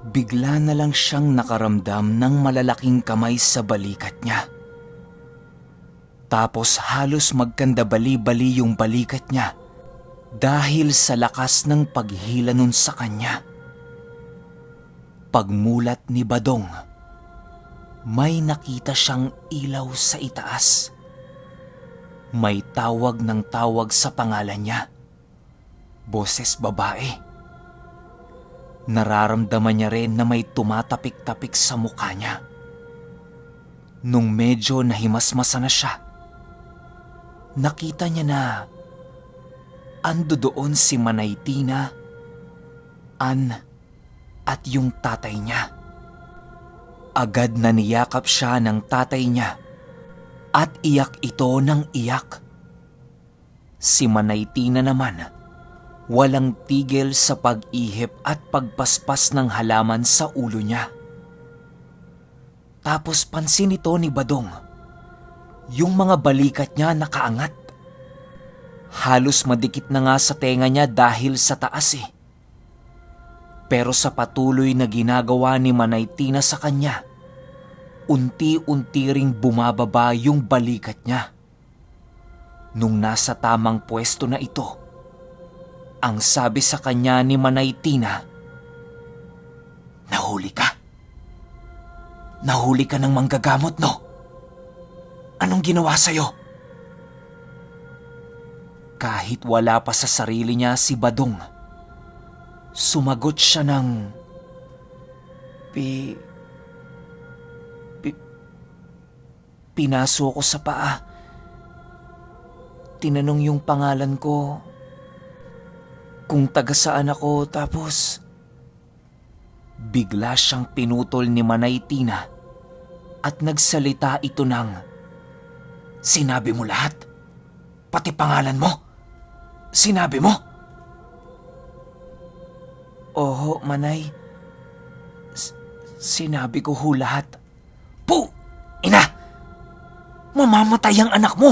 bigla na lang siyang nakaramdam ng malalaking kamay sa balikat niya. Tapos halos magkandabali-bali yung balikat niya dahil sa lakas ng paghila nun sa kanya. Pagmulat ni Badong, may nakita siyang ilaw sa itaas. May tawag ng tawag sa pangalan niya. Boses babae. Nararamdaman niya rin na may tumatapik-tapik sa mukha niya. Nung medyo nahimasmasa na siya, nakita niya na ando doon si Manay Tina, Ann, at yung tatay niya. Agad na niyakap siya ng tatay niya at iyak ito ng iyak. Si Manay Tina naman, walang tigil sa pag-ihip at pagpaspas ng halaman sa ulo niya. Tapos pansin ito ni Badong, yung mga balikat niya nakaangat. Halos madikit na nga sa tenga niya dahil sa taas eh. Pero sa patuloy na ginagawa ni Manay Tina sa kanya, unti-unti ring bumababa yung balikat niya. Nung nasa tamang pwesto na ito, ang sabi sa kanya ni Manay Tina, Nahuli ka. Nahuli ka ng manggagamot, no? Anong ginawa sa'yo? Kahit wala pa sa sarili niya si Badong, sumagot siya ng... Pi... Pi... Pinaso ko sa paa. Tinanong yung pangalan ko. Kung taga saan ako tapos... Bigla siyang pinutol ni Manay Tina at nagsalita ito ng... Sinabi mo lahat? Pati pangalan mo? Sinabi mo? Oho, Manay. S- sinabi ko ho lahat. Po! Ina! Mamamatay ang anak mo!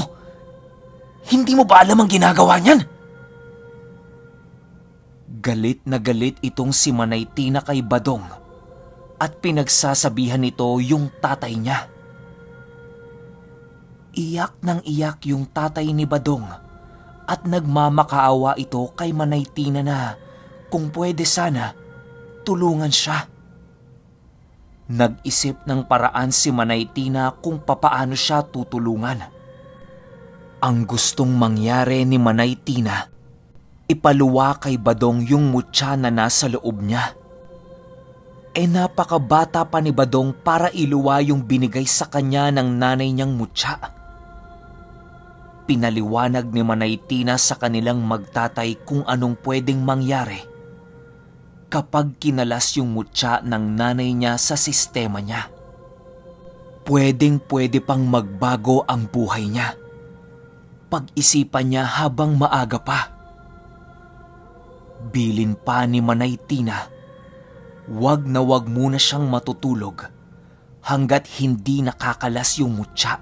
Hindi mo ba alam ang ginagawa niyan? Galit na galit itong si Manay Tina kay Badong at pinagsasabihan nito yung tatay niya. Iyak ng iyak yung tatay ni Badong at nagmamakaawa ito kay Manay Tina na kung pwede sana tulungan siya. Nag-isip ng paraan si Manay Tina kung papaano siya tutulungan. Ang gustong mangyari ni Manay Tina, ipaluwa kay Badong yung mutya na nasa loob niya. E napakabata pa ni Badong para iluwa yung binigay sa kanya ng nanay niyang mutya. Pinaliwanag ni Manay Tina sa kanilang magtatay kung anong pwedeng mangyari kapag kinalas yung mutya ng nanay niya sa sistema niya. Pwedeng pwede pang magbago ang buhay niya. Pag-isipan niya habang maaga pa. Bilin pa ni Manay Tina, wag na wag muna siyang matutulog hanggat hindi nakakalas yung mutya.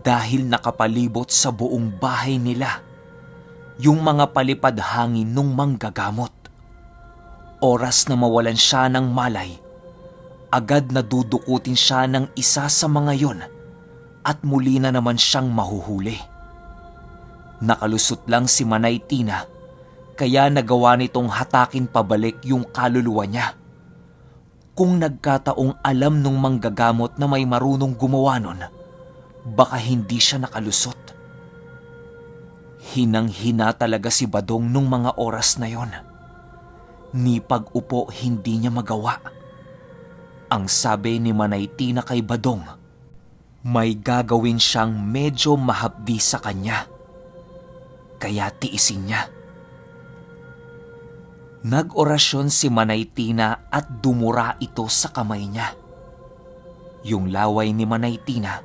Dahil nakapalibot sa buong bahay nila yung mga palipad hangin nung manggagamot. Oras na mawalan siya ng malay, agad na dudukutin siya ng isa sa mga yon at muli na naman siyang mahuhuli. Nakalusot lang si Manay Tina kaya nagawa nitong hatakin pabalik yung kaluluwa niya. Kung nagkataong alam nung manggagamot na may marunong gumawa nun, baka hindi siya nakalusot. Hinang-hina talaga si Badong nung mga oras na yon. Ni pag-upo hindi niya magawa. Ang sabi ni Manay Tina kay Badong, may gagawin siyang medyo mahapdi sa kanya. Kaya tiisin niya. Nag-orasyon si Manay Tina at dumura ito sa kamay niya. Yung laway ni Manay Tina,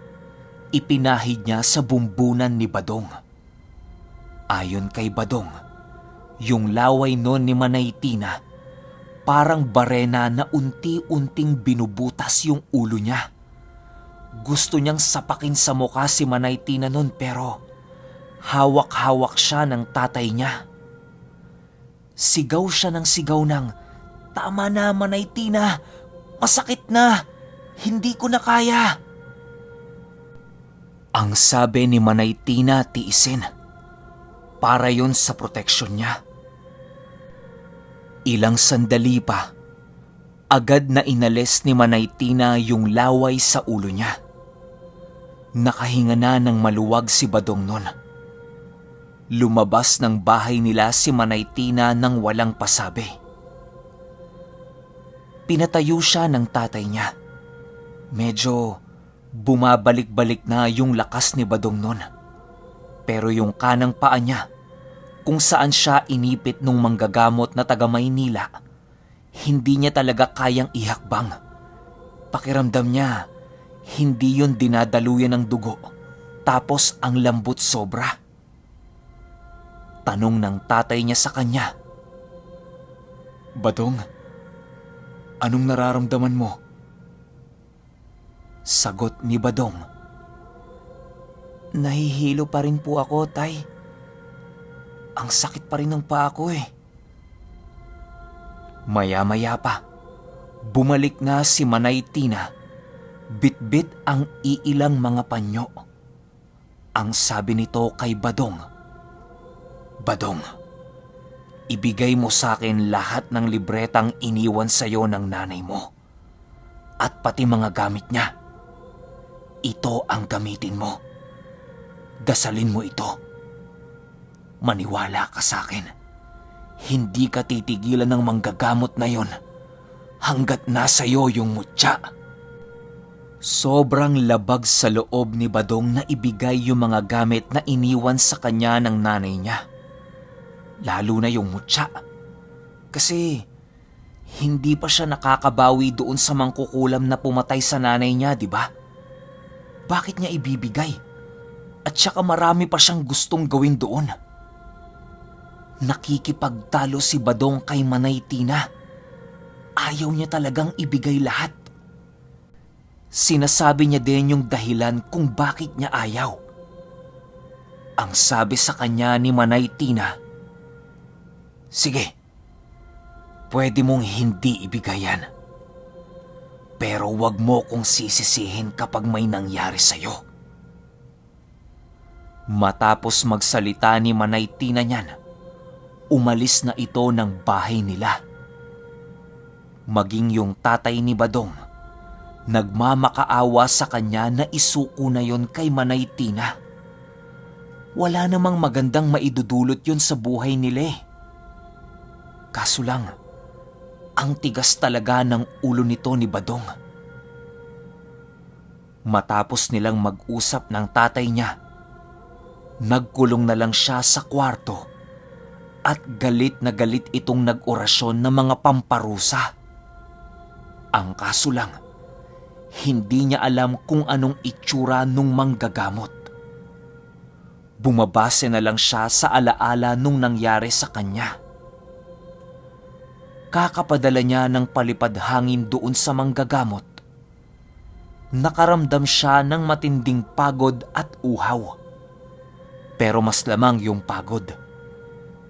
ipinahid niya sa bumbunan ni Badong. Ayon kay Badong, yung laway noon ni Manay Tina, parang barena na unti-unting binubutas yung ulo niya. Gusto niyang sapakin sa mukha si Manay Tina noon pero hawak-hawak siya ng tatay niya. Sigaw siya ng sigaw ng, Tama na, Manay Tina. Masakit na. Hindi ko na kaya. Ang sabi ni Manay Tina tiisin. Para yon sa proteksyon niya. Ilang sandali pa, agad na inalis ni Manay Tina yung laway sa ulo niya. Nakahinga na ng maluwag si Badong nun. Lumabas ng bahay nila si Manay Tina nang walang pasabi. Pinatayo siya ng tatay niya. Medyo bumabalik-balik na yung lakas ni Badong nun. Pero yung kanang paa niya, kung saan siya inipit nung manggagamot na taga Maynila, hindi niya talaga kayang ihakbang. Pakiramdam niya, hindi yun dinadaluyan ng dugo, tapos ang lambot sobra. Tanong ng tatay niya sa kanya, Badong, anong nararamdaman mo? Sagot ni Badong, Nahihilo pa rin po ako, tay. Ang sakit pa rin ng paa ko eh. Maya-maya pa, bumalik na si Manay Tina. Bit-bit ang iilang mga panyo. Ang sabi nito kay Badong, Badong, ibigay mo sa akin lahat ng libretang iniwan sa'yo ng nanay mo. At pati mga gamit niya. Ito ang gamitin mo. Dasalin mo ito. Maniwala ka sa akin. Hindi ka titigilan ng manggagamot na yon hanggat nasa iyo yung mutya. Sobrang labag sa loob ni Badong na ibigay yung mga gamit na iniwan sa kanya ng nanay niya. Lalo na yung mutya. Kasi hindi pa siya nakakabawi doon sa mangkukulam na pumatay sa nanay niya, di ba? Bakit niya ibibigay? At saka marami pa siyang gustong gawin doon. Nakikipagtalo si Badong kay Manay Tina. Ayaw niya talagang ibigay lahat. Sinasabi niya din yung dahilan kung bakit niya ayaw. Ang sabi sa kanya ni Manay Tina, Sige, pwede mong hindi ibigay yan. Pero wag mo kong sisisihin kapag may nangyari sa'yo. Matapos magsalita ni Manay Tina niyan, umalis na ito ng bahay nila. Maging yung tatay ni Badong, nagmamakaawa sa kanya na isuko na yon kay Manay Tina. Wala namang magandang maidudulot yon sa buhay nila eh. Kaso lang, ang tigas talaga ng ulo nito ni Badong. Matapos nilang mag-usap ng tatay niya, nagkulong na lang siya sa kwarto at galit na galit itong nag-orasyon ng mga pamparusa. Ang kaso lang, hindi niya alam kung anong itsura nung manggagamot. Bumabase na lang siya sa alaala nung nangyari sa kanya. Kakapadala niya ng palipad hangin doon sa manggagamot. Nakaramdam siya ng matinding pagod at uhaw. Pero mas lamang yung pagod.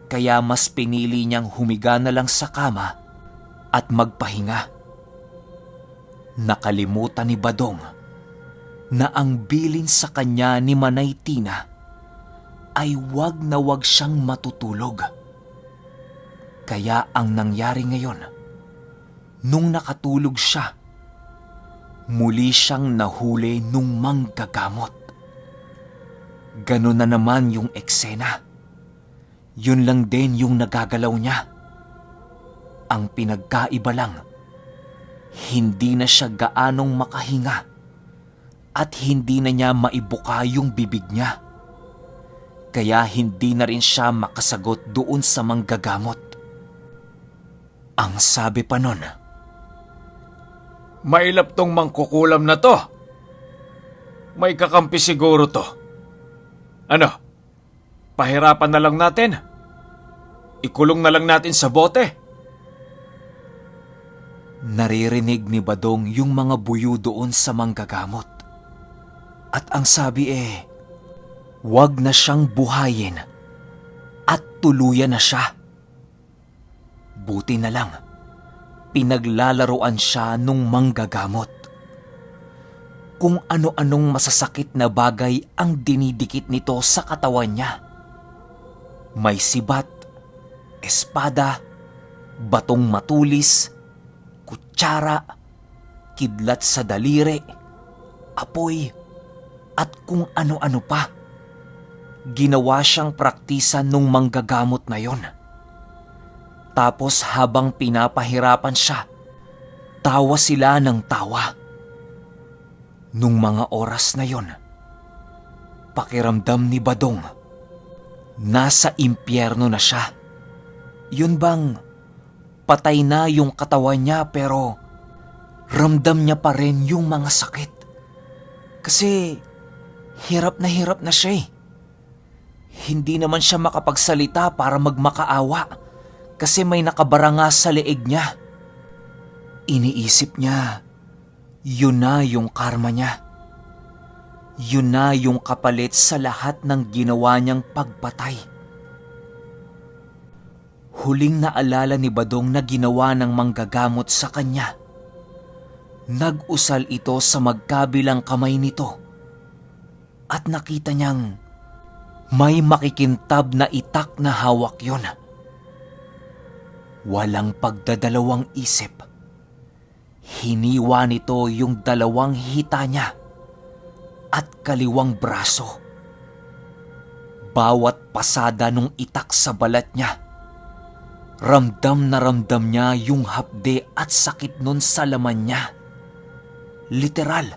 Kaya mas pinili niyang humiga na lang sa kama at magpahinga. Nakalimutan ni Badong na ang bilin sa kanya ni Manay Tina ay wag na wag siyang matutulog. Kaya ang nangyari ngayon, nung nakatulog siya, muli siyang nahuli nung manggagamot. Ganon na naman yung eksena. Yun lang din yung nagagalaw niya. Ang pinagkaiba lang, hindi na siya gaanong makahinga at hindi na niya maibuka yung bibig niya. Kaya hindi na rin siya makasagot doon sa manggagamot. Ang sabi pa nun, Mailap tong mangkukulam na to. May kakampi siguro to. Ano? Pahirapan na lang natin. Ikulong na lang natin sa bote. naririnig ni Badong yung mga buyo doon sa manggagamot. At ang sabi eh, wag na siyang buhayin at tuluyan na siya. Buti na lang, pinaglalaroan siya nung manggagamot. Kung ano-anong masasakit na bagay ang dinidikit nito sa katawan niya. May sibat, espada, batong matulis, kutsara, kidlat sa daliri, apoy, at kung ano-ano pa. Ginawa siyang praktisan nung manggagamot na yon. Tapos habang pinapahirapan siya, tawa sila ng tawa. Nung mga oras na yon, pakiramdam ni Badong, nasa impyerno na siya. Yun bang patay na yung katawan niya pero ramdam niya pa rin yung mga sakit. Kasi hirap na hirap na siya eh. Hindi naman siya makapagsalita para magmakaawa kasi may nakabara nga sa leeg niya. Iniisip niya, yun na yung karma niya. Yun na yung kapalit sa lahat ng ginawa niyang pagpatay. Huling naalala ni Badong na ginawa ng manggagamot sa kanya. Nag-usal ito sa magkabilang kamay nito. At nakita niyang may makikintab na itak na hawak yon. Walang pagdadalawang isip. Hiniwa nito yung dalawang hita niya at kaliwang braso. Bawat pasada nung itak sa balat niya. Ramdam na ramdam niya yung hapde at sakit nun sa laman niya. Literal,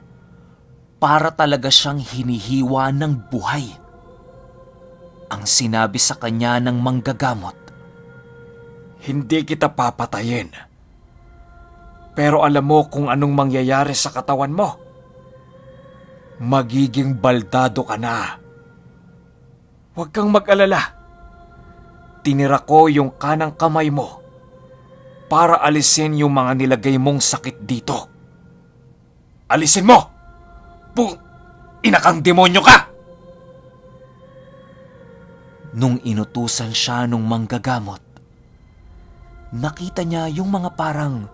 para talaga siyang hinihiwa ng buhay. Ang sinabi sa kanya ng manggagamot, Hindi kita papatayin. Pero alam mo kung anong mangyayari sa katawan mo. Magiging baldado ka na. Huwag kang mag-alala. Tinira ko yung kanang kamay mo para alisin yung mga nilagay mong sakit dito. Alisin mo! Pung... Inakang demonyo ka! Nung inutusan siya nung manggagamot, nakita niya yung mga parang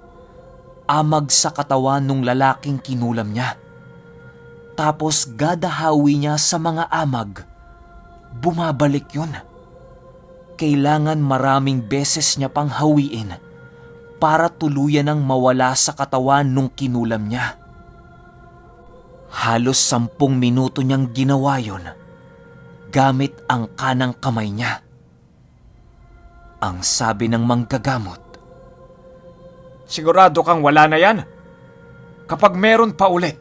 amag sa katawan nung lalaking kinulam niya. Tapos gadahawi niya sa mga amag. Bumabalik yun. Kailangan maraming beses niya pang hawiin para tuluyan ng mawala sa katawan nung kinulam niya. Halos sampung minuto niyang ginawa yon gamit ang kanang kamay niya. Ang sabi ng manggagamot, Sigurado kang wala na yan? Kapag meron pa ulit,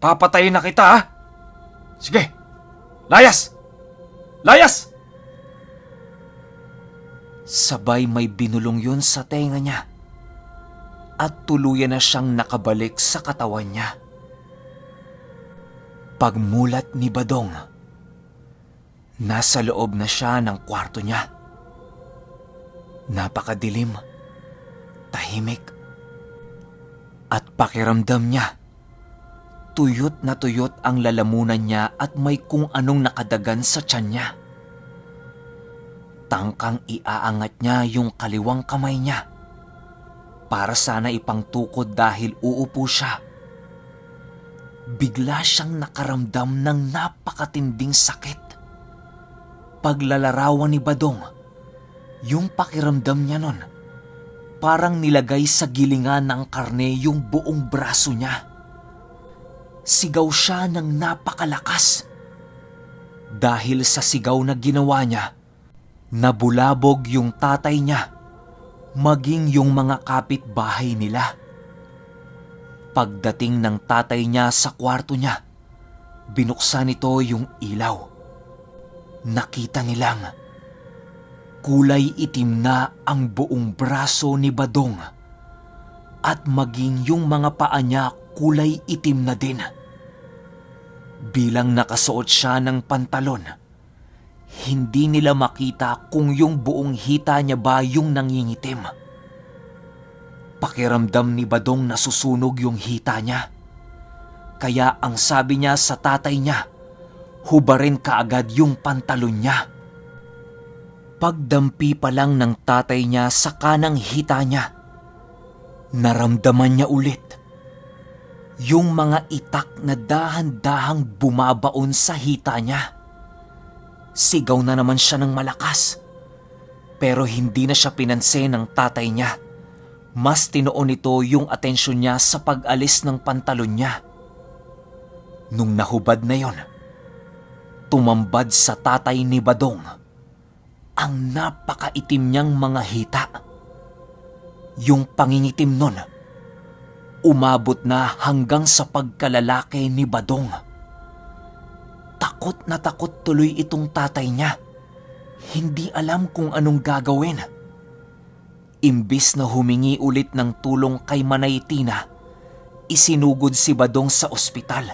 papatayin na kita ha? Sige, layas! Layas! sabay may binulong yun sa tenga niya at tuluyan na siyang nakabalik sa katawan niya. Pagmulat ni Badong, nasa loob na siya ng kwarto niya. Napakadilim, tahimik, at pakiramdam niya. Tuyot na tuyot ang lalamunan niya at may kung anong nakadagan sa tiyan niya. Tangkang iaangat niya yung kaliwang kamay niya para sana ipangtukod dahil uupo siya. Bigla siyang nakaramdam ng napakatinding sakit. Paglalarawan ni Badong, yung pakiramdam niya nun, parang nilagay sa gilingan ng karne yung buong braso niya. Sigaw siya ng napakalakas. Dahil sa sigaw na ginawa niya, nabulabog yung tatay niya, maging yung mga kapitbahay nila. Pagdating ng tatay niya sa kwarto niya, binuksan nito yung ilaw. Nakita nilang kulay itim na ang buong braso ni Badong at maging yung mga paa niya kulay itim na din. Bilang nakasuot siya ng pantalon, hindi nila makita kung yung buong hita niya ba yung nangingitim. Pakiramdam ni Badong nasusunog yung hita niya. Kaya ang sabi niya sa tatay niya, hubarin kaagad yung pantalon niya. Pagdampi pa lang ng tatay niya sa kanang hita niya, Naramdaman niya ulit yung mga itak na dahan-dahang bumabaon sa hita niya. Sigaw na naman siya ng malakas. Pero hindi na siya pinansin ng tatay niya. Mas tinoon nito yung atensyon niya sa pag-alis ng pantalon niya. Nung nahubad na yon, tumambad sa tatay ni Badong ang napakaitim niyang mga hita. Yung pangingitim nun, umabot na hanggang sa pagkalalaki ni Badong. Takot na takot tuloy itong tatay niya. Hindi alam kung anong gagawin. Imbis na humingi ulit ng tulong kay Manay Tina, isinugod si Badong sa ospital.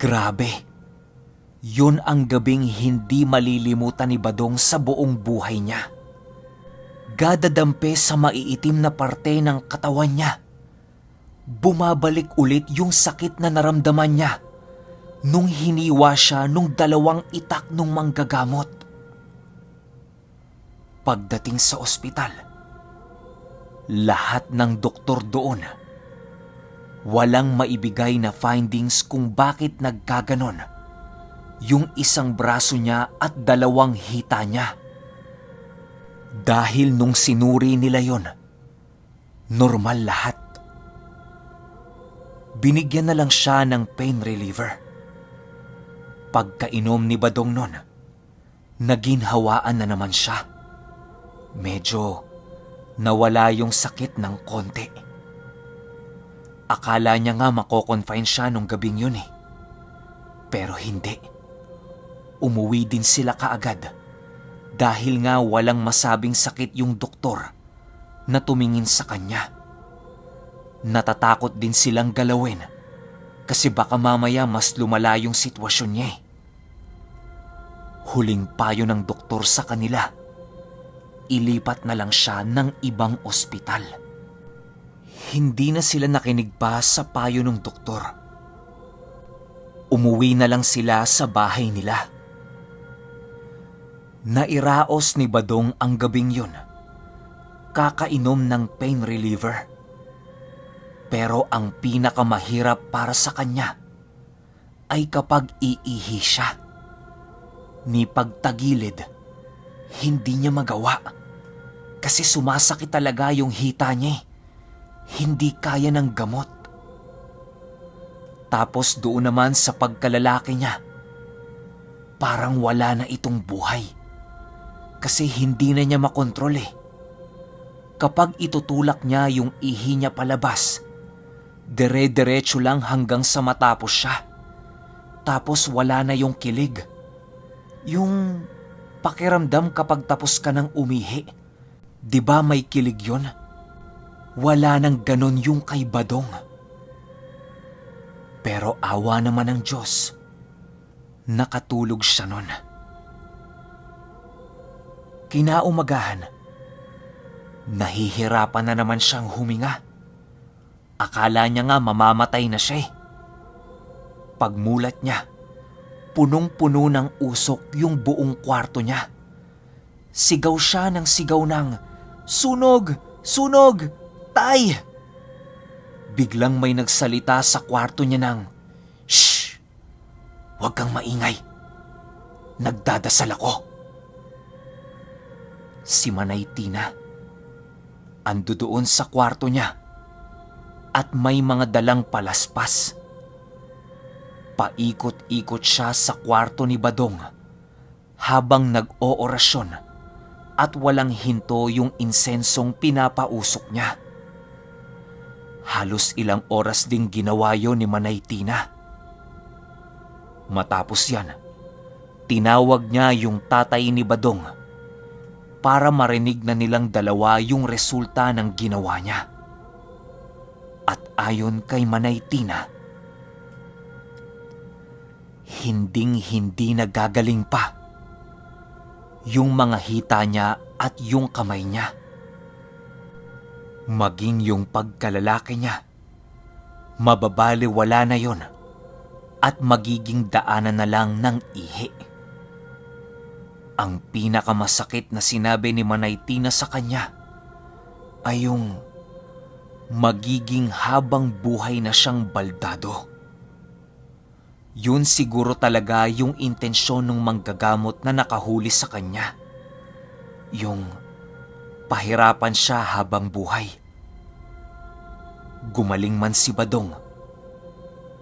Grabe. Yun ang gabing hindi malilimutan ni Badong sa buong buhay niya. Gadadampe sa maiitim na parte ng katawan niya. Bumabalik ulit yung sakit na naramdaman niya nung hiniwa siya nung dalawang itak nung manggagamot. Pagdating sa ospital, lahat ng doktor doon, walang maibigay na findings kung bakit nagkaganon yung isang braso niya at dalawang hita niya. Dahil nung sinuri nila yon, normal lahat. Binigyan na lang siya ng pain reliever. Pagkainom ni Badong nun, naginhawaan na naman siya. Medyo nawala yung sakit ng konti. Akala niya nga makoconfine siya nung gabing yun eh. Pero hindi. Umuwi din sila kaagad dahil nga walang masabing sakit yung doktor na tumingin sa kanya. Natatakot din silang galawin kasi baka mamaya mas lumala yung sitwasyon niya eh. Huling payo ng doktor sa kanila, ilipat na lang siya ng ibang ospital. Hindi na sila nakinig pa sa payo ng doktor. Umuwi na lang sila sa bahay nila. Nairaos ni Badong ang gabing yun. Kakainom ng pain reliever. Pero ang pinakamahirap para sa kanya ay kapag iihi siya. Ni pagtagilid, hindi niya magawa. Kasi sumasakit talaga yung hita niya. eh. Hindi kaya ng gamot. Tapos doon naman sa pagkalalaki niya, parang wala na itong buhay. Kasi hindi na niya makontrol eh. Kapag itutulak niya yung ihi niya palabas, dire-diretso lang hanggang sa matapos siya. Tapos wala na yung kilig. Yung pakiramdam kapag tapos ka ng umihi. Di ba may kilig yon? Wala nang ganon yung kay Badong. Pero awa naman ng Diyos. Nakatulog siya nun. Kinaumagahan, nahihirapan na naman siyang huminga. Akala niya nga mamamatay na siya eh. Pagmulat niya, punong-puno ng usok yung buong kwarto niya. Sigaw siya ng sigaw ng, Sunog! Sunog! Tay! Biglang may nagsalita sa kwarto niya ng, Shh! Huwag kang maingay. Nagdadasal ako. Si Manay Tina. Ando doon sa kwarto niya at may mga dalang palaspas. Paikot-ikot siya sa kwarto ni Badong habang nag-oorasyon at walang hinto yung insensong pinapausok niya. Halos ilang oras ding ginawa yon ni Manay Tina. Matapos yan, tinawag niya yung tatay ni Badong para marinig na nilang dalawa yung resulta ng ginawa niya. At ayon kay Manay Tina, hinding-hindi nagagaling pa yung mga hita niya at yung kamay niya. Maging yung pagkalalaki niya, mababali wala na yon at magiging daanan na lang ng ihi. Ang pinakamasakit na sinabi ni Manay Tina sa kanya ay yung magiging habang buhay na siyang baldado. Yun siguro talaga yung intensyon ng manggagamot na nakahuli sa kanya. Yung pahirapan siya habang buhay. Gumaling man si Badong,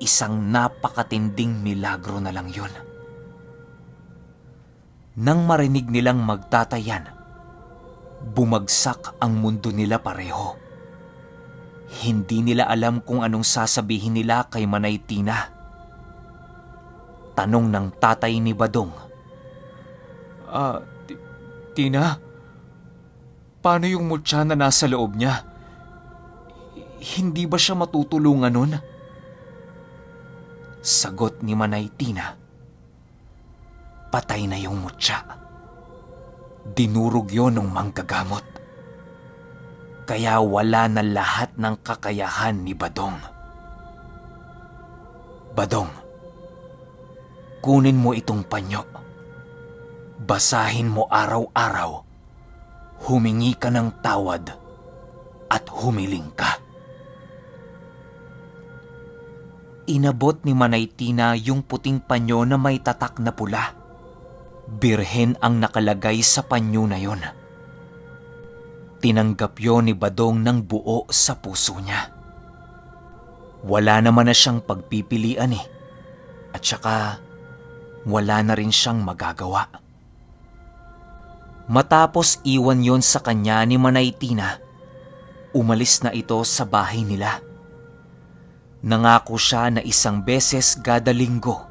isang napakatinding milagro na lang yun. Nang marinig nilang magtatayan, bumagsak ang mundo nila pareho. Hindi nila alam kung anong sasabihin nila kay Manay Tina. Tanong ng tatay ni Badong. Ah, Tina? Paano yung mutya na nasa loob niya? Hindi ba siya matutulungan nun? Sagot ni Manay Tina. Patay na yung mutya. Dinurog yon ng manggagamot. Kaya wala na lahat ng kakayahan ni Badong. Badong, kunin mo itong panyo. Basahin mo araw-araw. Humingi ka ng tawad at humiling ka. Inabot ni Manay Tina yung puting panyo na may tatak na pula. Birhen ang nakalagay sa panyo na yon. Tinanggap yon ni Badong ng buo sa puso niya. Wala naman na siyang pagpipilian eh. At saka, wala na rin siyang magagawa. Matapos iwan yon sa kanya ni Manay Tina, umalis na ito sa bahay nila. Nangako siya na isang beses gada linggo.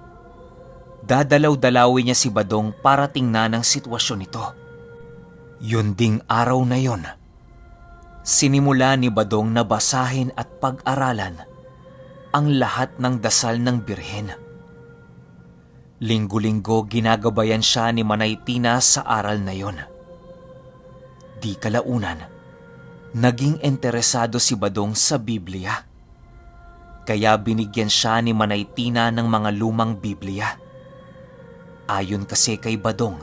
Dadalaw-dalawin niya si Badong para tingnan ang sitwasyon nito. Yun ding araw na yon, sinimula ni Badong na basahin at pag-aralan ang lahat ng dasal ng Birhen. Linggo-linggo ginagabayan siya ni Manay Tina sa aral na yon. Di kalaunan, naging interesado si Badong sa Biblia. Kaya binigyan siya ni Manay Tina ng mga lumang Biblia. Ayon kasi kay Badong,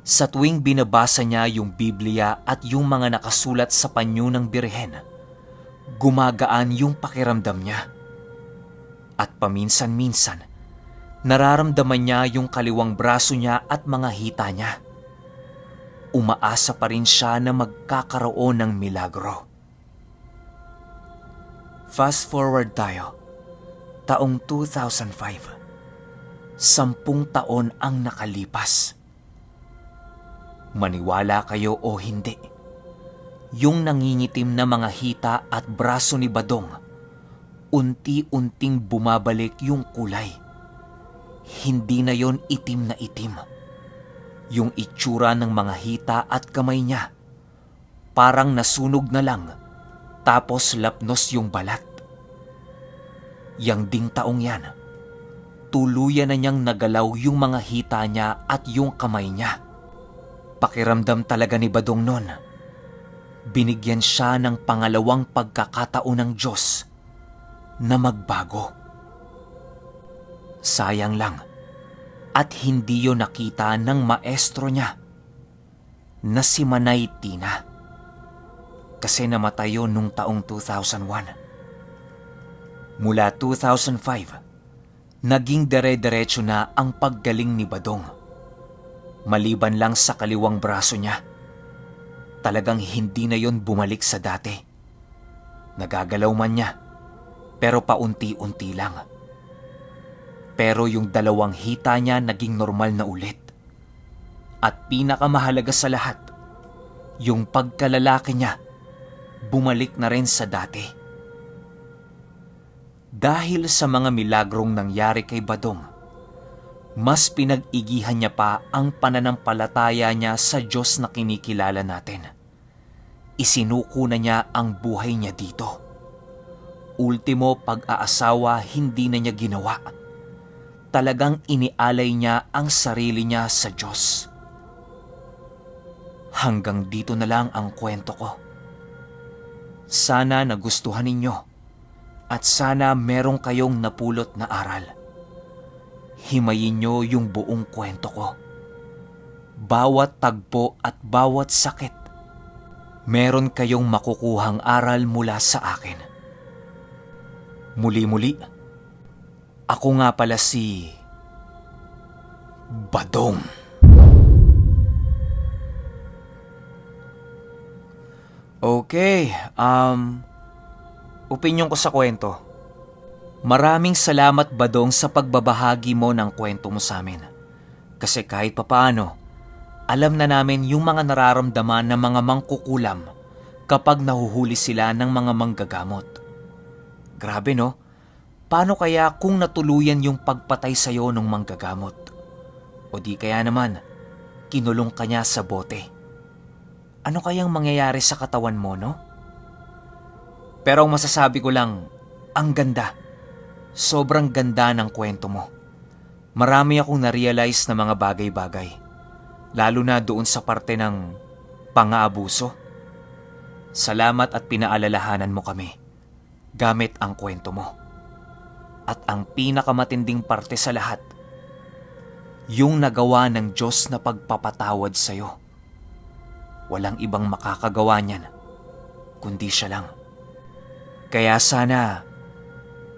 sa tuwing binabasa niya yung Biblia at yung mga nakasulat sa panyo ng Birhen, gumagaan yung pakiramdam niya. At paminsan-minsan, nararamdaman niya yung kaliwang braso niya at mga hita niya. Umaasa pa rin siya na magkakaroon ng milagro. Fast forward tayo. Taong 2005. Sampung taon ang nakalipas. Maniwala kayo o hindi. Yung nangingitim na mga hita at braso ni Badong, unti-unting bumabalik yung kulay. Hindi na yon itim na itim. Yung itsura ng mga hita at kamay niya, parang nasunog na lang tapos lapnos yung balat. Yang ding taong yan, tuluyan na niyang nagalaw yung mga hita niya at yung kamay niya. Pakiramdam talaga ni Badong nun. Binigyan siya ng pangalawang pagkakataon ng Diyos na magbago. Sayang lang at hindi yun nakita ng maestro niya na si Manay Tina kasi namatay yun nung taong 2001. Mula 2005, naging dere-derecho na ang paggaling ni Badong. Maliban lang sa kaliwang braso niya, talagang hindi na yon bumalik sa dati. Nagagalaw man niya, pero paunti-unti lang. Pero yung dalawang hita niya naging normal na ulit. At pinakamahalaga sa lahat, yung pagkalalaki niya bumalik na rin sa dati. Dahil sa mga milagrong nangyari kay Badong, mas pinag-igihan niya pa ang pananampalataya niya sa Diyos na kinikilala natin. Isinuko na niya ang buhay niya dito. Ultimo pag-aasawa hindi na niya ginawa. Talagang inialay niya ang sarili niya sa Diyos. Hanggang dito na lang ang kwento ko. Sana nagustuhan ninyo at sana meron kayong napulot na aral. Himayin nyo yung buong kwento ko. Bawat tagpo at bawat sakit, meron kayong makukuhang aral mula sa akin. Muli-muli, ako nga pala si... Badong. Okay, um... Opinyon ko sa kwento. Maraming salamat Badong sa pagbabahagi mo ng kwento mo sa amin. Kasi kahit papaano, alam na namin yung mga nararamdaman ng mga mangkukulam kapag nahuhuli sila ng mga manggagamot. Grabe no? Paano kaya kung natuluyan yung pagpatay sa'yo ng manggagamot? O di kaya naman, kinulong ka niya sa bote. Ano kayang mangyayari sa katawan mo, no? Pero ang masasabi ko lang, ang ganda. Sobrang ganda ng kwento mo. Marami akong na-realize na mga bagay-bagay. Lalo na doon sa parte ng pang-aabuso. Salamat at pinaalalahanan mo kami gamit ang kwento mo. At ang pinakamatinding parte sa lahat, yung nagawa ng Diyos na pagpapatawad sa'yo. Walang ibang makakagawa niyan, kundi siya lang. Kaya sana,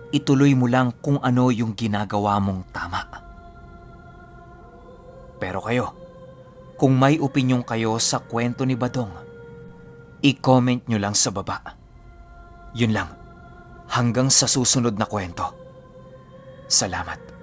ituloy mo lang kung ano yung ginagawa mong tama. Pero kayo, kung may opinyon kayo sa kwento ni Badong, i-comment nyo lang sa baba. Yun lang. Hanggang sa susunod na kwento. Salamat.